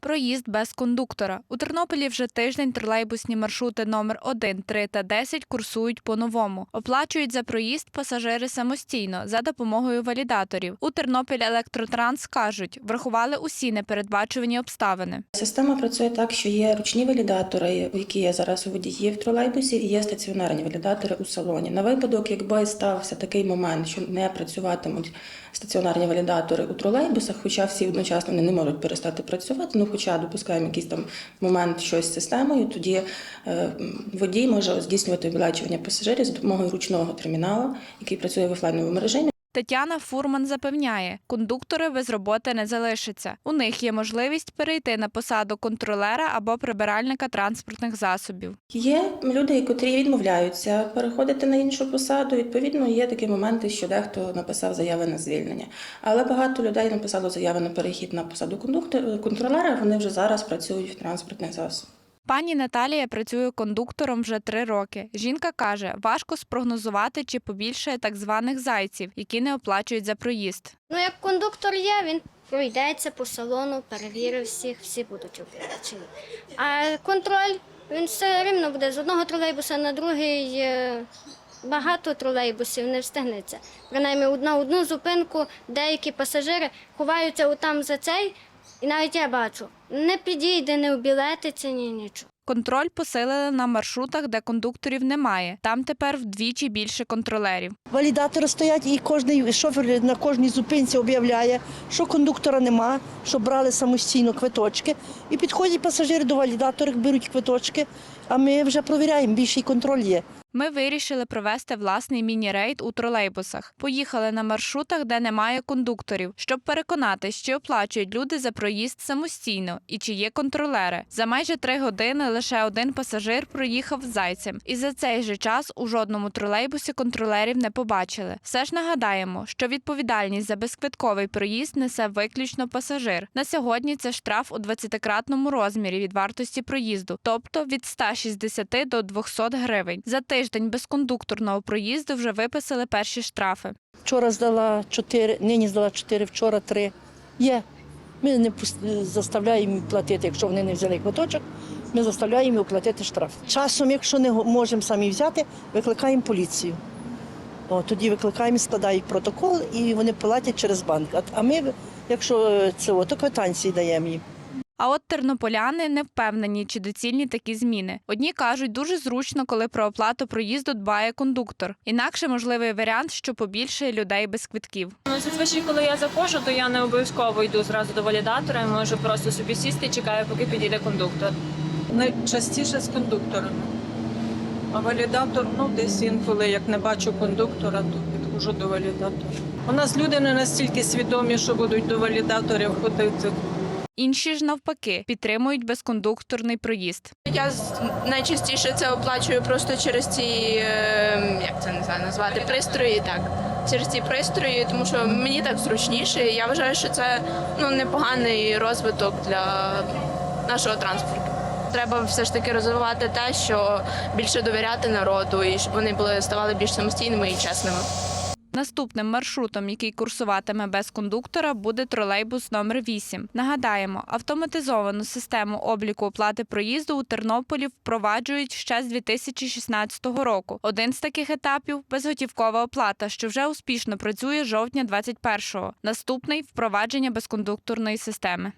Проїзд без кондуктора. У Тернополі вже тиждень тролейбусні маршрути номер 1, 3 та 10 курсують по-новому. Оплачують за проїзд пасажири самостійно за допомогою валідаторів. У Тернопіль Електротранс кажуть, врахували усі непередбачувані обставини. Система працює так, що є ручні валідатори, які є зараз у водіїв в тролейбусі, і є стаціонарні валідатори у салоні. На випадок, якби стався такий момент, що не працюватимуть стаціонарні валідатори у тролейбусах, хоча всі одночасно не можуть перестати працювати, ну хоча допускаємо якийсь там момент щось з системою, тоді е, водій може здійснювати вилачування пасажирів за допомогою ручного термінала, який працює в офлайновому режимі. Тетяна Фурман запевняє, кондуктори без роботи не залишаться. У них є можливість перейти на посаду контролера або прибиральника транспортних засобів. Є люди, котрі відмовляються переходити на іншу посаду. Відповідно, є такі моменти, що дехто написав заяви на звільнення. Але багато людей написало заяви на перехід на посаду контролера. Вони вже зараз працюють в транспортних засобах. Пані Наталія працює кондуктором вже три роки. Жінка каже, важко спрогнозувати, чи побільшає так званих зайців, які не оплачують за проїзд. Ну, як кондуктор є, він пройдеться по салону, перевірив всіх, всі будуть оплачені. А контроль він все рівно буде з одного тролейбуса на другий. е, Багато тролейбусів не встигнеться. Принаймні на одну зупинку деякі пасажири ховаються отам за цей, і навіть я бачу, не підійде, не обілетиться, ні нічого. Контроль посилили на маршрутах, де кондукторів немає. Там тепер вдвічі більше контролерів. Валідатори стоять, і кожний шофер на кожній зупинці об'являє, що кондуктора нема, що брали самостійно квиточки. І підходять пасажири до валідаторів, беруть квиточки, а ми вже провіряємо, більший контроль є. Ми вирішили провести власний міні-рейд у тролейбусах. Поїхали на маршрутах, де немає кондукторів, щоб переконатись, чи оплачують люди за проїзд самостійно і чи є контролери. За майже три години лише один пасажир проїхав зайцем, і за цей же час у жодному тролейбусі контролерів не побачили. Все ж нагадаємо, що відповідальність за безквитковий проїзд несе виключно пасажир. На сьогодні це штраф у 20-кратному розмірі від вартості проїзду, тобто від 160 до 200 гривень. За тиждень безкондукторного проїзду вже виписали перші штрафи. Вчора здала чотири, нині здала чотири, вчора три. Є. Ми не заставляємо платити, якщо вони не взяли квиточок, ми заставляємо платити штраф. Часом, якщо не можемо самі взяти, викликаємо поліцію. О, тоді викликаємо, складають протокол і вони платять через банк. А- А ми, якщо е, це, то квитанції даємо їм. А от тернополяни не впевнені, чи доцільні такі зміни. Одні кажуть, дуже зручно, коли про оплату проїзду дбає кондуктор. Інакше можливий варіант, що побільшає людей без квитків. Ну, зазвичай, коли я заходжу, то я не обов'язково йду зразу до валідатора, я можу просто собі сісти і чекаю, поки підійде кондуктор. Найчастіше з кондукторами. А валідатор, ну десь інколи, як не бачу кондуктора, то підходжу до валідатора. У нас люди не настільки свідомі, що будуть до валідаторів ходити. Інші ж навпаки підтримують безкондукторний проїзд. Я найчастіше це оплачую просто через ці, е, як це не знаю назвати, пристрої, так. Через ці пристрої, тому що мені так зручніше. Я вважаю, що це ну, непоганий розвиток для нашого транспорту. Треба все ж таки розвивати те, що більше довіряти народу і щоб вони були ставали більш самостійними і чесними. Наступним маршрутом, який курсуватиме без кондуктора, буде тролейбус номер 8. Нагадаємо, автоматизовану систему обліку оплати проїзду у Тернополі впроваджують ще з 2016 року. Один з таких етапів безготівкова оплата, що вже успішно працює з жовтня 21-го. Наступний впровадження безкондукторної системи.